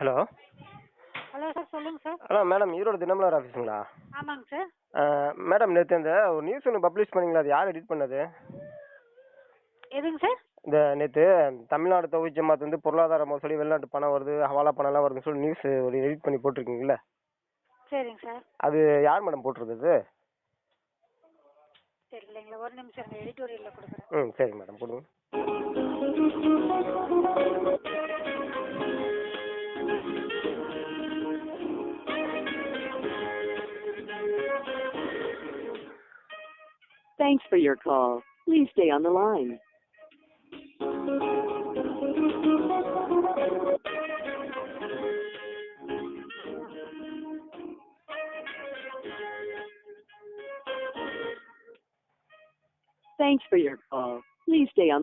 Hello. Hello sir சொல்லுங்கள் sir. Hello madam Erode Dinamalar ஆஃபீஸுங்களா? ஆமாங்க sir. Madam நேற்று இந்த ஒரு நியூஸ் ஒன்று பப்ளிஷ் பண்ணீங்களா? அது யார் எடிட் பண்ணது? எதுங்க சார்? இந்த நேற்று தமிழ்நாடு தொகுதி ஜமாத் வந்து பொருளாதார மோசடி வெளிநாட்டு பணம் வருது ஹவாலா பணம்லாம் வருதுன்னு சொல்லி நியூஸ் ஒரு எடிட் பண்ணி போட்டிருக்கீங்கல்ல? சரிங்க சார். அது யார் மேடம் போட்டிருக்குது தெரியலைங்களா ஒரு நிமிஷம் எடிட்டோரியலில் கொடுக்குறேன். ம் சரி மேடம் கொடுங்க. Thanks for your call. Please stay on the line. Thanks for your call. Please stay on.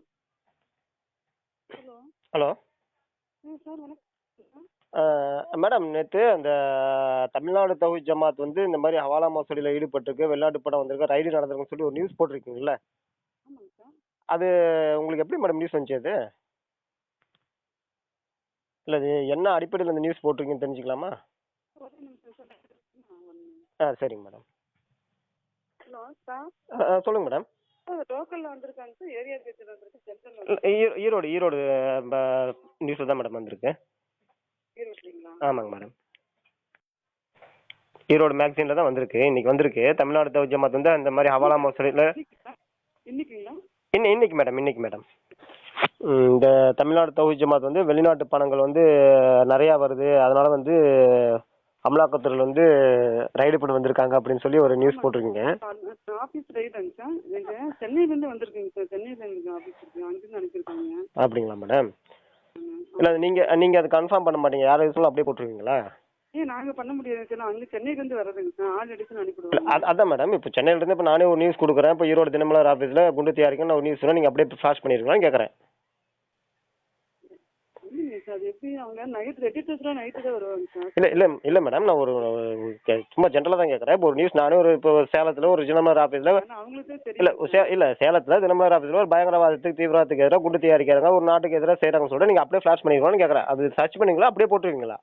Hello. Hello. Madam நேற்று அந்த தமிழ்நாடு தொகுதி ஜமாத் வந்து இந்த மாதிரி ஹவாலா மோசடியில் ஈடுபட்டிருக்கு வெளிநாட்டு படம் வந்திருக்கு ரைடு நடந்திருக்குன்னு சொல்லி ஒரு நியூஸ் போட்டிருக்கீங்கல்ல? ஆமாங்க சார். அது உங்களுக்கு எப்படி மேடம் நியூஸ் வந்துச்சு அது? இல்லை அது என்ன அடிப்படையில் அந்த நியூஸ் போட்டிருக்கீங்கன்னு தெரிஞ்சுக்கலாமா? ஒரு நிமிஷம் சார் ஆ சரிங்க மேடம். Hello sir. ஆ, ஆ, சொல்லுங்க மேடம். லோக்கலில் வந்திருக்காங்க சார் ஏரியா வந்திருக்கு இல்ல, ஈரோடு ஈரோடு நியூஸில் தான் மேடம் வந்திருக்கு. ஆமாங்க மேடம். ஈரோடு மேக்சினில் தான் வந்திருக்கு. இன்னைக்கு வந்திருக்கு. தமிழ்நாடு தௌ ஜமாத் வந்து அந்த மாதிரி ஹவாலா மோசடியில் இன்னைக்குங்களா? இன்னி இன்னைக்கு மேடம் இன்னைக்கு மேடம். இந்த தமிழ்நாடு தௌஹி ஜமாத் வந்து வெளிநாட்டு பணங்கள் வந்து நிறையா வருது. அதனால வந்து அமலாக்கத்துறையில் வந்து ரைடு பண்ணி வந்திருக்காங்க அப்படின்னு சொல்லி ஒரு நியூஸ் போட்டிருக்கீங்க. ஆஃபீஸ் ரைடாங்க சார் எங்கள் சென்னையிலேருந்து வந்திருக்குங்க சார். சென்னையில் ஆஃபீஸ் இருக்கு. அப்படிங்களா மேடம்? இல்லை நீங்கள் நீங்கள் அது கன்ஃபார்ம் பண்ண மாட்டீங்க. யார் சொல்ல அப்படியே போட்டிருக்கீங்களா ஏன் நாங்கள் பண்ண முடியாது. சார் அங்கே சென்னையிலேருந்து வர்றதுங்க சார் ஆள் இல்ல, அனுப்பிடுவோம் அது அதான் மேடம் இப்போ சென்னையிலேருந்து இப்போ நானே ஒரு நியூஸ் கொடுக்குறேன். இப்போ ஈரோடு தினமலர் ஆஃபீஸில் குண்டு தயாரிக்கணும் நான் ஒரு நியூஸ் நீங்கள் அப்படியே ஃபாஸ்ட் பண்ணியிருக்கீங்களான்னு கேட்குறேன் எப்படி அவங்க நைட் எடிட்டர்ஸ்லாம் நைட்டு தான் வருவாங்க சார் இல்லை இல்லை இல்லை மேடம் நான் ஒரு ஒரு கே- சும்மா ஜென்ரலாக தான் கேட்குறேன் இப்போ ஒரு நியூஸ் நானே ஒரு இப்போ சேலத்தில் ஒரு தினமலர் ஆஃபீஸில் ஆனால் அவங்களுக்கே இல்ல தெரியும் சே இல்ல சேலத்துல தினமலர் ஆஃபீஸ்ல ஒரு பயங்கரவாதத்துக்கு தீவிரவாதத்துக்கு எதிராக குண்டு தயாரிக்கிறாங்க. ஒரு நாட்டுக்கு எதிராக செய்யறாங்கன்னு சொல்லிட்டு நீங்க அப்படியே ஃபிளாஷ் பண்ணிக்கலாம்னு கேக்குறேன். அது சர்ச் பண்ணீங்களா அப்படியே போட்டுருவீங்களா?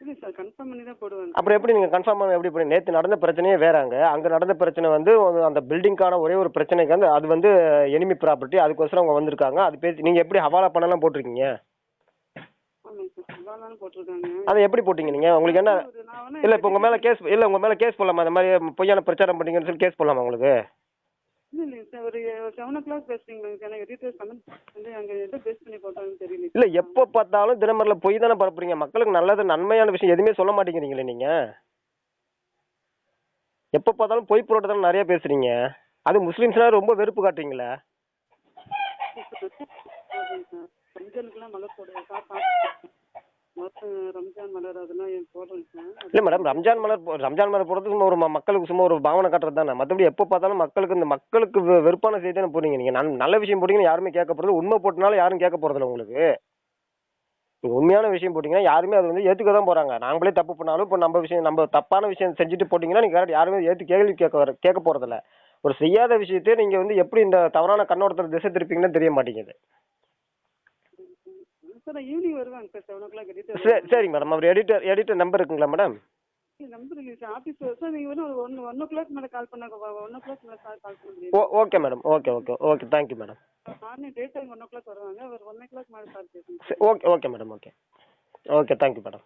இல்லை சார் கன்ஃபார்ம் பண்ணி தான் போடுவாங்க. அப்புறம் எப்படி நீங்க கன்ஃபார்ம் பண்ண எப்படி பண்ணி? நேத்து நடந்த பிரச்சனையே வேறாங்க. அங்க நடந்த பிரச்சனை வந்து ஒரு அந்த பில்டிங்கான ஒரே ஒரு பிரச்சனைக்கு வந்து அது வந்து எனிமி ப்ராப்பர்ட்டி அதுக்கோசரம் அவங்க வந்திருக்காங்க. அது பேசி நீங்க எப்படி ஹவாலா பண்ணலாம் போட்டிருக்கீங்க? போட்டிருக்காங்க அதை எப்படி போட்டீங்க நீங்க உங்களுக்கு என்ன இல்ல இப்போ உங்க மேல கேஸ் இல்ல உங்க மேல கேஸ் போடலாமா அந்த மாதிரி பொய்யான பிரச்சாரம் பண்ணீங்கன்னு சொல்லி கேஸ் போடலாமா உங்களுக்கு இல்லை எப்போ பார்த்தாலும் தினமரில பொய் தானே பரப்புறீங்க மக்களுக்கு நல்லது நன்மையான விஷயம் எதுவுமே சொல்ல மாட்டேங்கிறீங்களே நீங்க எப்போ பார்த்தாலும் பொய் புரோட்டத்தில் நிறைய பேசுறீங்க அது முஸ்லீம்ஸ்லாம் ரொம்ப வெறுப்பு காட்டுறீங்களே ரம்ஜானுக்குலாம் மலர் போடுவேன் இல்ல மேடம் ரம்ஜான் மலர் ரம்ஜான் மலர் போடுறது சும்மா ஒரு ம- மக்களுக்கு சும்மா ஒரு பாவனை காட்டுறது தானே? மற்றபடி எப்போ பார்த்தாலும் மக்களுக்கு இந்த மக்களுக்கு வெறுப்பான செய்தி தானே போடுறீங்க. நீங்க நல்ல விஷயம் போட்டீங்கன்னா யாருமே கேட்க போறது உண்மை போட்டனால யாரும் கேட்க போறதில்ல உங்களுக்கு. உண்மையான விஷயம் போட்டீங்கன்னா யாருமே அது வந்து ஏத்துக்க தான் போறாங்க. நாங்களே தப்பு பண்ணாலும் இப்போ நம்ம விஷயம் நம்ம தப்பான விஷயம் செஞ்சுட்டு போட்டீங்கன்னா நீங்க யாருமே ஏத்து கேள்வி கேட்க கேட்க போறதில்ல. ஒரு செய்யாத விஷயத்தை நீங்க வந்து எப்படி இந்த தவறான கண்ணோட்டத்தில் திசை திருப்பீங்கன்னு தெரிய மாட்டேங்குது. சார் ஈவினிங் வருவாங்க sir. Seven o'clock editor சரி சரிங்க மேடம் அவர் எடிட்டர் எடிட்டர் நம்பர் இருக்குங்களா மேடம் நம்பர் இல்லை சார். ஆஃபீஸ் சார் நீங்கள் ஒன் ஒன் ஓ கிளாக் மேலே கால் பண்ண ஒன் ஓ கிளாக் மேலே கால் பண்ண ஓ okay madam okay okay okay thank you madam morning day time one o'clock வருவாங்க. அவர் ஒன் ஓ கிளாக் மேலே கால் பேசுங்க okay okay madam okay okay thank you madam